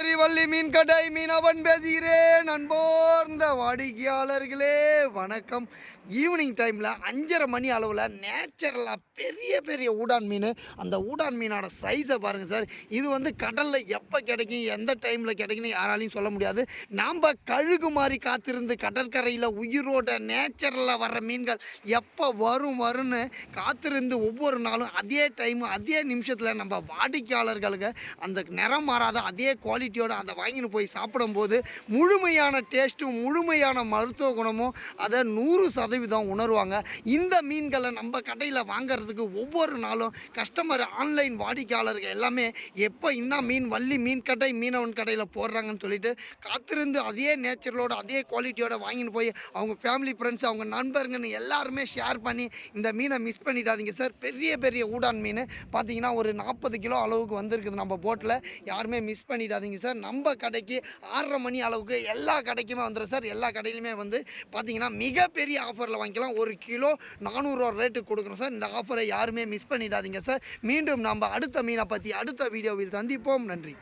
வள்ளி மீன் கடை மீனவன் பேசுகிறேன். அன்போர்ந்த வாடிக்கையாளர்களே வணக்கம். ஈவினிங் டைமில் அஞ்சரை மணி அளவில் நேச்சுரலாக பெரிய பெரிய ஊடான் மீன். அந்த ஊடான் மீனோட சைஸை பாருங்கள் சார் இது வந்து கடலில் எப்போ கிடைக்கும் எந்த டைமில் கிடைக்குன்னு யாராலையும் சொல்ல முடியாது. நாம் கழுகு மாதிரி காத்திருந்து கடற்கரையில் உயிரோட நேச்சுரலாக வர்ற மீன்கள் எப்போ வரும் வரும்னு காத்திருந்து ஒவ்வொரு நாளும் அதே டைம் அதே நிமிஷத்தில் நம்ம வாடிக்கையாளர்களுக்கு அந்த நிறம் மாறாத அதே குவாலிட்டி குவாலிட்டியோடு அதை வாங்கின்னு போய் சாப்பிடும்போது முழுமையான டேஸ்ட்டும் முழுமையான மருத்துவ குணமும் அதை நூறு சதவீதம் உணர்வாங்க. இந்த மீன்களை நம்ம கடையில் வாங்குறதுக்கு ஒவ்வொரு நாளும் கஸ்டமர் ஆன்லைன் வாடிக்கையாளர்கள் எல்லாமே எப்போ இன்னும் மீன் வள்ளி மீன் கடை மீனவன் கடையில் போடுறாங்கன்னு சொல்லிட்டு காத்திருந்து அதே நேச்சரோட அதே குவாலிட்டியோட வாங்கின்னு போய் அவங்க ஃபேமிலி ஃப்ரெண்ட்ஸ் அவங்க நண்பர்கள்னு எல்லாருமே ஷேர் பண்ணி இந்த மீனை மிஸ் பண்ணிடாதீங்க சார் பெரிய பெரிய ஊடான் மீன். பார்த்தீங்கன்னா ஒரு நாற்பது கிலோ அளவுக்கு வந்திருக்குது நம்ம போட்டில் யாருமே மிஸ் பண்ணிடாதீங்க சார். நம்ம கடைக்கு ஆறரை மணி அளவுக்கு எல்லா கடைக்குமே வந்துடும் சார். எல்லா கடையிலுமே வந்து பார்த்தீங்கன்னா மிகப்பெரிய ஆஃபரில் வாங்கிக்கலாம். ஒரு கிலோ நானூறுரூவா ரேட்டுக்கு கொடுக்குறோம் சார். இந்த ஆஃபரை யாருமே மிஸ் பண்ணிடாதீங்க சார். மீண்டும் நம்ம அடுத்த மீனை பற்றி அடுத்த வீடியோவில் சந்திப்போம். நன்றி.